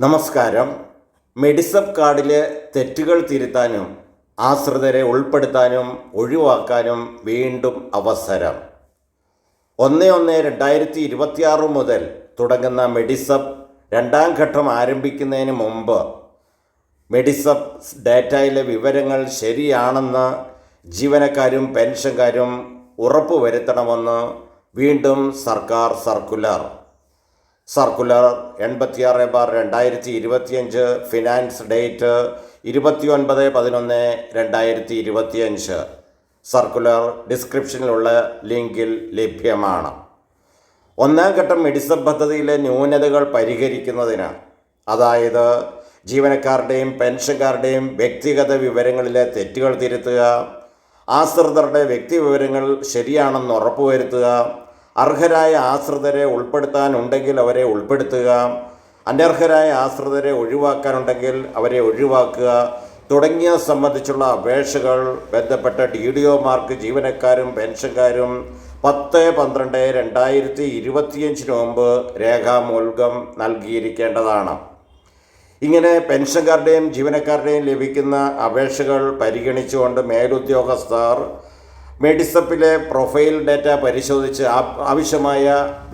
നമസ്കാരം. മെഡിസബ് കാർഡിലെ തെറ്റുകൾ തിരുത്താനും ആശ്രിതരെ ഉൾപ്പെടുത്താനും ഒഴിവാക്കാനും വീണ്ടും അവസരം. ഒന്ന് ഒന്ന് രണ്ടായിരത്തി ഇരുപത്തിയാറ് മുതൽ തുടങ്ങുന്ന മെഡിസബ് രണ്ടാം ഘട്ടം ആരംഭിക്കുന്നതിന് മുമ്പ് മെഡിസബ് ഡാറ്റയിലെ വിവരങ്ങൾ ശരിയാണെന്ന് ജീവനക്കാരും പെൻഷൻകാരും ഉറപ്പുവരുത്തണമെന്ന് വീണ്ടും സർക്കാർ സർക്കുലർ സർക്കുലർ എൺപത്തിയാറ് ബാർ രണ്ടായിരത്തി ഇരുപത്തിയഞ്ച് ഫിനാൻസ് ഡേറ്റ് ഇരുപത്തിയൊൻപത് പതിനൊന്ന് രണ്ടായിരത്തി ഇരുപത്തിയഞ്ച് സർക്കുലർ ഡിസ്ക്രിപ്ഷനിലുള്ള ലിങ്കിൽ ലഭ്യമാണ്. ഒന്നാം ഘട്ടം മെഡിസൺ പദ്ധതിയിലെ ന്യൂനതകൾ പരിഹരിക്കുന്നതിന് അതായത് ജീവനക്കാരുടെയും പെൻഷൻകാരുടെയും വ്യക്തിഗത വിവരങ്ങളിലെ തെറ്റുകൾ തിരുത്തുക ആശ്രിതരുടെ വ്യക്തി വിവരങ്ങൾ ശരിയാണെന്ന് ഉറപ്പുവരുത്തുക അർഹരായ ആശ്രിതരെ ഉൾപ്പെടുത്താനുണ്ടെങ്കിൽ അവരെ ഉൾപ്പെടുത്തുക. അനർഹരായ ആശ്രിതരെ ഒഴിവാക്കാനുണ്ടെങ്കിൽ അവരെ ഒഴിവാക്കുക. തുടങ്ങിയ സംബന്ധിച്ചുള്ള അപേക്ഷകൾ ബന്ധപ്പെട്ട ഡി ഡി ഒമാർക്ക് ജീവനക്കാരും പെൻഷൻകാരും പത്ത് പന്ത്രണ്ട് രണ്ടായിരത്തി ഇരുപത്തിയഞ്ചിന് മുമ്പ് രേഖാമൂലകം നൽകിയിരിക്കേണ്ടതാണ്. ഇങ്ങനെ പെൻഷൻകാരുടെയും ജീവനക്കാരുടെയും ലഭിക്കുന്ന അപേക്ഷകൾ പരിഗണിച്ചുകൊണ്ട് മേലുദ്യോഗസ്ഥർ മെഡിസപ്പിലെ പ്രൊഫൈൽ ഡാറ്റ പരിശോധിച്ച് ആവശ്യമായ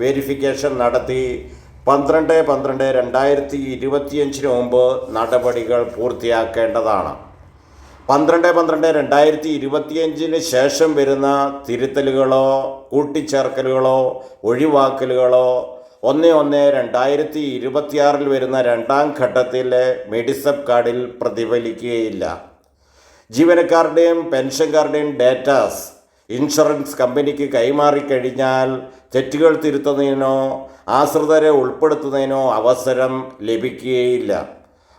വെരിഫിക്കേഷൻ നടത്തി പന്ത്രണ്ട് പന്ത്രണ്ട് രണ്ടായിരത്തി ഇരുപത്തിയഞ്ചിന് മുമ്പ് നടപടികൾ പൂർത്തിയാക്കേണ്ടതാണ്. പന്ത്രണ്ട് പന്ത്രണ്ട് രണ്ടായിരത്തി ഇരുപത്തിയഞ്ചിന് ശേഷം വരുന്ന തിരുത്തലുകളോ കൂട്ടിച്ചേർക്കലുകളോ ഒഴിവാക്കലുകളോ ഒന്ന് ഒന്ന് രണ്ടായിരത്തി ഇരുപത്തിയാറിൽ വരുന്ന രണ്ടാം ഘട്ടത്തിലെ മെഡിസപ്പ് കാർഡിൽ പ്രതിഫലിക്കുകയില്ല. ജീവനക്കാരുടെയും പെൻഷൻകാരുടെയും ഡേറ്റാസ് ഇൻഷുറൻസ് കമ്പനിക്ക് കൈമാറിക്കഴിഞ്ഞാൽ തെറ്റുകൾ തിരുത്തുന്നതിനോ ആശ്രിതരെ ഉൾപ്പെടുത്തുന്നതിനോ അവസരം ലഭിക്കുകയില്ല.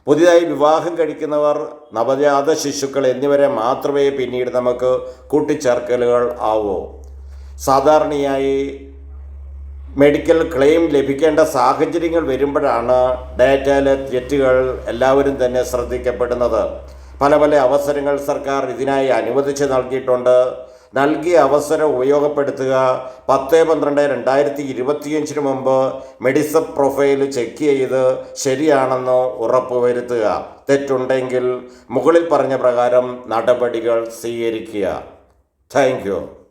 പുതിയതായി വിവാഹം കഴിക്കുന്നവർ നവജാത ശിശുക്കൾ എന്നിവരെ മാത്രമേ പിന്നീട് നമുക്ക് കൂട്ടിച്ചേർക്കലുകൾ ആവൂ. സാധാരണയായി മെഡിക്കൽ ക്ലെയിം ലഭിക്കേണ്ട സാഹചര്യങ്ങൾ വരുമ്പോഴാണ് ഡാറ്റയിലെ തെറ്റുകൾ എല്ലാവരും തന്നെ ശ്രദ്ധിക്കപ്പെടുന്നത്. പല പല അവസരങ്ങൾ സർക്കാർ ഇതിനായി അനുവദിച്ച് നൽകിയിട്ടുണ്ട്. നൽകിയ അവസരം ഉപയോഗപ്പെടുത്തുക. പത്ത് പന്ത്രണ്ട് രണ്ടായിരത്തി ഇരുപത്തിയഞ്ചിന് മുമ്പ് മെഡിസപ്പ് പ്രൊഫൈൽ ചെക്ക് ചെയ്ത് ശരിയാണെന്ന് ഉറപ്പുവരുത്തുക. തെറ്റുണ്ടെങ്കിൽ മുകളിൽ പറഞ്ഞ പ്രകാരം നടപടികൾ സ്വീകരിക്കുക. താങ്ക്